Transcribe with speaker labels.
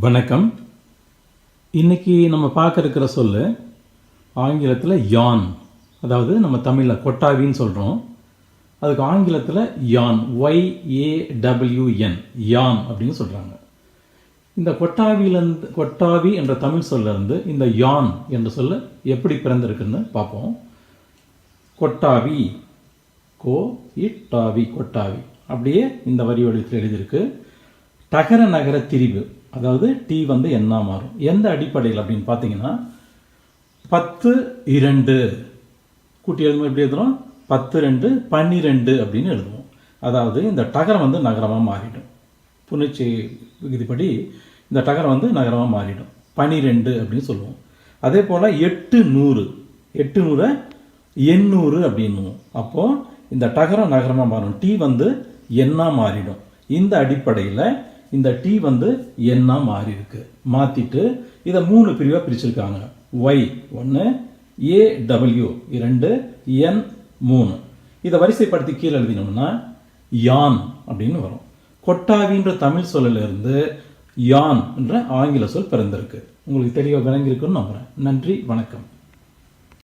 Speaker 1: வணக்கம். இன்றைக்கி நம்ம பார்க்க இருக்கிற சொல்லு ஆங்கிலத்தில் யான். அதாவது நம்ம தமிழில் கொட்டாவின்னு சொல்கிறோம் அதுக்கு ஆங்கிலத்தில் யான். ஒய்ஏடபிள்யூஎன் யான் அப்படின்னு சொல்கிறாங்க இந்த கொட்டாவிலேருந்து கொட்டாவி என்ற தமிழ் சொல்லிருந்து இந்த யான் என்ற சொல்ல எப்படி பிறந்திருக்குன்னு பார்ப்போம். கொட்டாவி. கோ இட்டாவி கொட்டாவி. அப்படியே இந்த வரி வடிவத்தில் எழுதியிருக்கு. தகர நகர திரிவு அதாவது டி வந்து என்ன மாறும். எந்த அடிப்படையில் அப்படின்னு பார்த்தீங்கன்னா பத்து இரண்டு. கூட்டி எழுதும் எப்படி எழுதுறோம்? பத்து ரெண்டு பன்னிரெண்டு அப்படின்னு எழுதுவோம். அதாவது இந்த டகரம் வந்து நகரமாக மாறிடும். புணர்ச்சி விகுதிப்படி இந்த டகரம் வந்து நகரமாக மாறிடும். பனிரெண்டு அப்படின்னு சொல்லுவோம். அதே போல் எட்டு நூறு. எட்டு நூறை எண்ணூறு அப்படின்னுவோம். அப்போது இந்த டகரம் நகரமாக மாறும். டி வந்து எண்ணா மாறிடும். இந்த அடிப்படையில் இந்த டி வந்து எண்ணா மாறி இருக்கு. மாற்றிட்டு இதை மூணு பிரிவாக பிரிச்சிருக்காங்க. ஒய் ஒன்று ஏ டபிள்யூ இரண்டு என் மூணு. இதை வரிசைப்படுத்தி கீழே எழுதினோம்னா யான் அப்படின்னு வரும். கொட்டாவின்ற தமிழ் சொல்லிலிருந்து யான் என்ற ஆங்கில சொல் பிறந்திருக்கு. உங்களுக்கு தெளிவாக விளங்கியிருக்குன்னு நம்புகிறேன் நன்றி வணக்கம்.